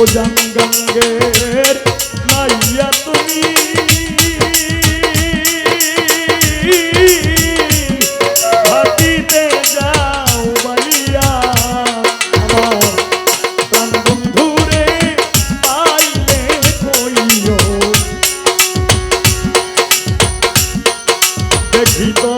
ও জঙ্গঙ্গের নাইয়া তুমি Vitor.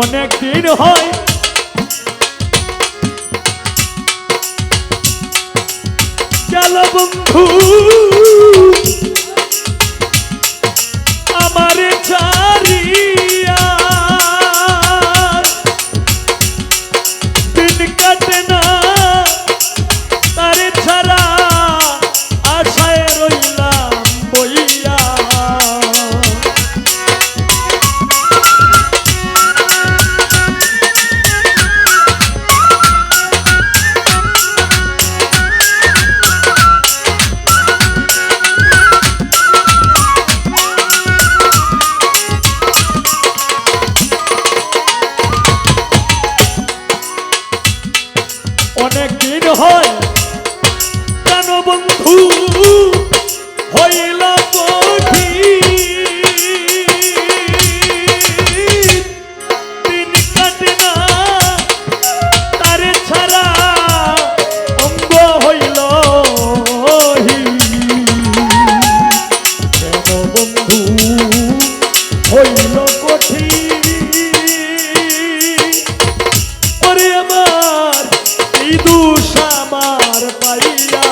অনেক দিন হয়। চলো বন্ধু।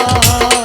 না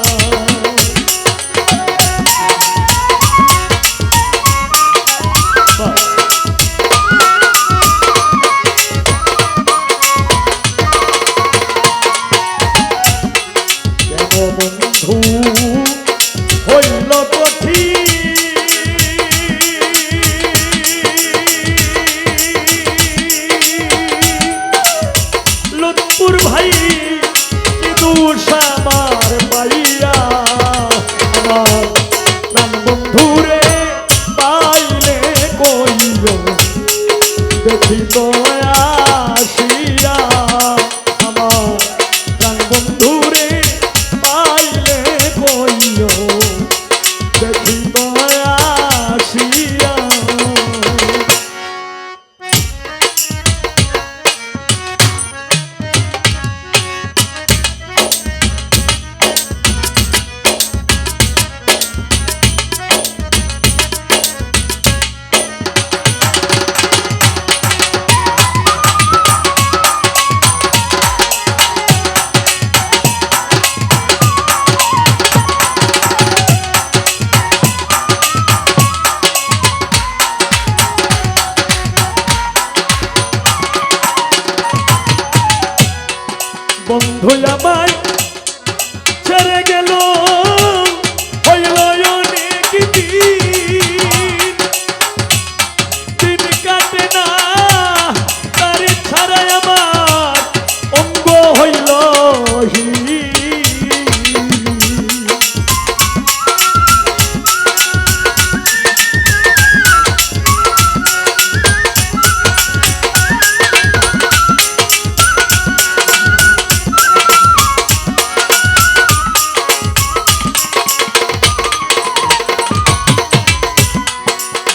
ধুলামা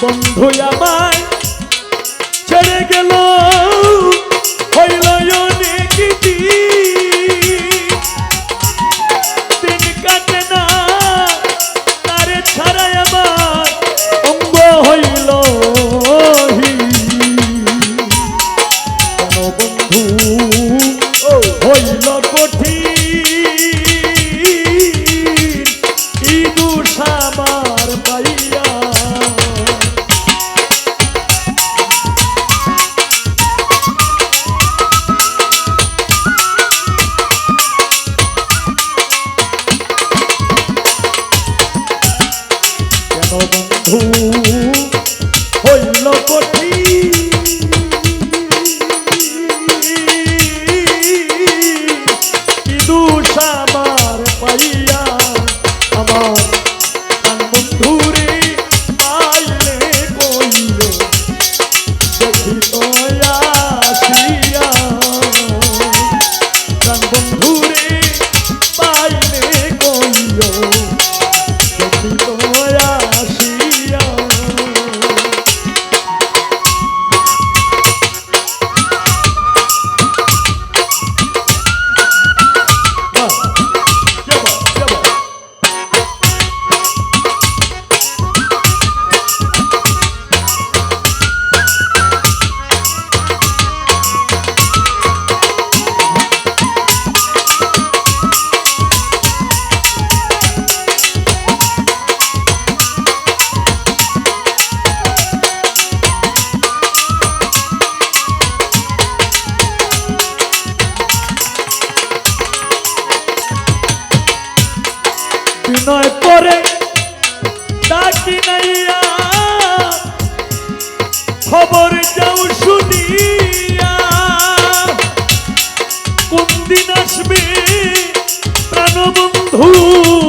বন্ধু আমায় ছেড়ে গেল। আসবে প্রাণবন্ধু?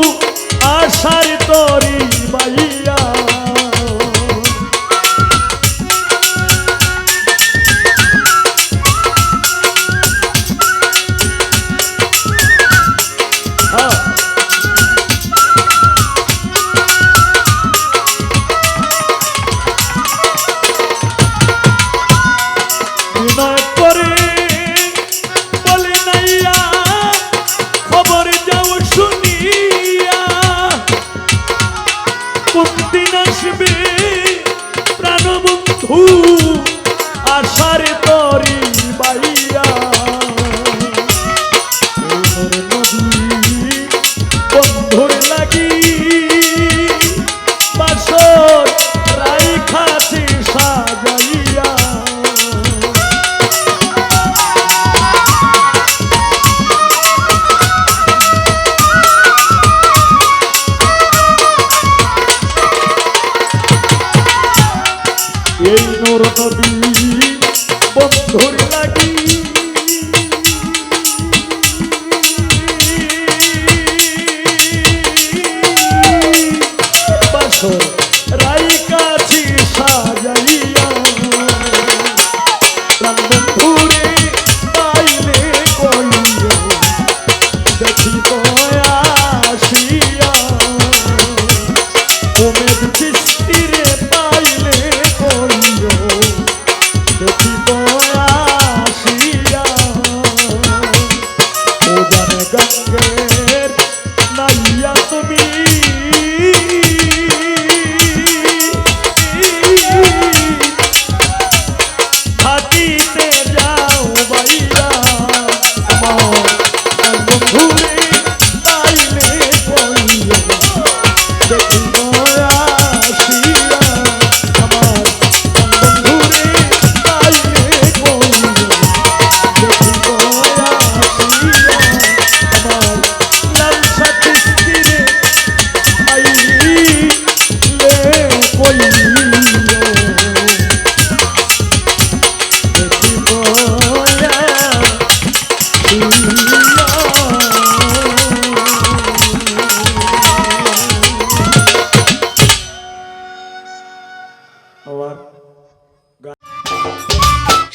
দিন আসবে প্রাণবন্ধু আশারে তরি বাইয়া